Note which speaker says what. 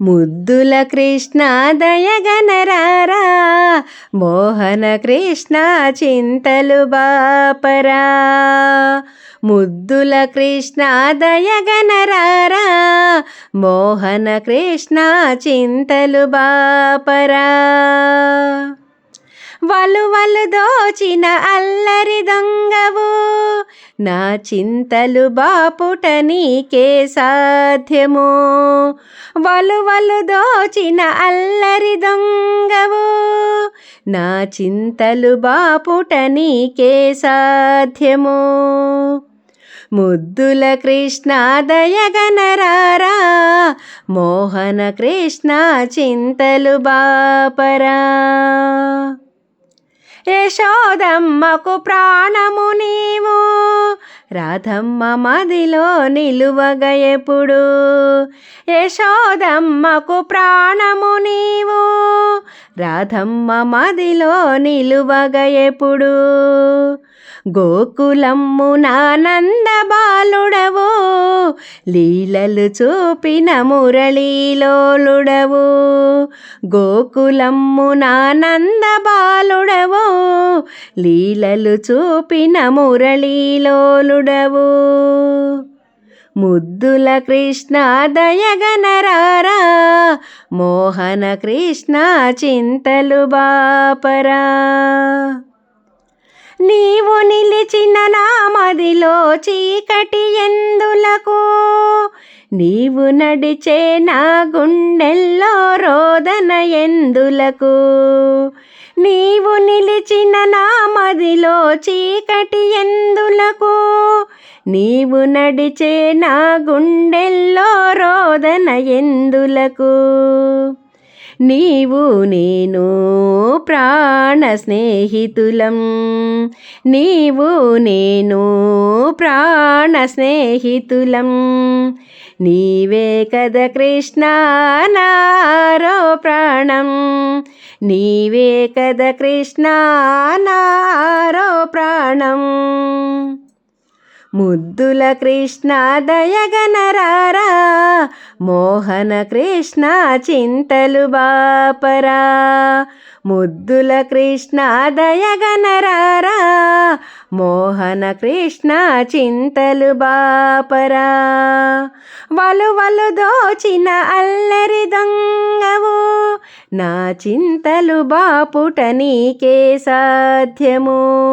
Speaker 1: ముద్దుల కృష్ణ దయగనరారా మోహన కృష్ణ చింతలు బాపరా. ముద్దుల కృష్ణ దయగనరారా మోహన కృష్ణ చింతలు బాపరా. వలువలు దోచిన అల్లరి దొంగవు నా చింతలు బాపుట నీకే సాధ్యము. వలువలు దోచిన అల్లరి దొంగవు. నా చింతలు బాపుట నీకే సాధ్యము. ముద్దుల కృష్ణ దయగనరారా మోహన కృష్ణ చింతలు బాపరా. యశోదమ్మకు ప్రాణము నీవు. రాధమ్మ మదిలో నిలువగ ఎప్పుడు యశోదమ్మకు ప్రాణము నీవు. రాధమ్మ మదిలో నిలువగ ఎప్పుడు గోకులమ్ము లీలలు చూపిన మురళీలోలుడవు. గోకులమ్ము నానంద బాలుడవు లీలలు చూపిన మురళీలోలుడవు. ముద్దుల కృష్ణ దయగనరారా. మోహన కృష్ణ చింతలు బాపరా. నీవు నిలిచిన నా మదిలో చీకటి ఎందులకు? నీవు నడిచే నా గుండెల్లో రోదన ఎందులకు? నీవు నిలిచిన నా మదిలో చీకటి ఎందులకు? నీవు నడిచే నా గుండెల్లో రోదన ఎందులకు? నీవు నేను ప్రాణ స్నేహితులం. నీవు నేను ప్రాణ స్నేహితులం. నీవే కద కృష్ణ నారో ప్రాణం. నీవే కద కృష్ణ నారో ప్రాణం. ముద్దుల కృష్ణ దయగనరారా మోహన కృష్ణ చింతలు బాపరా. ముద్దుల కృష్ణ దయగనరారా మోహన కృష్ణ చింతలు బాపరా. వలువలు దోచిన అల్లరి దొంగవు. నా చింతలు బాపుట నీకే సాధ్యము.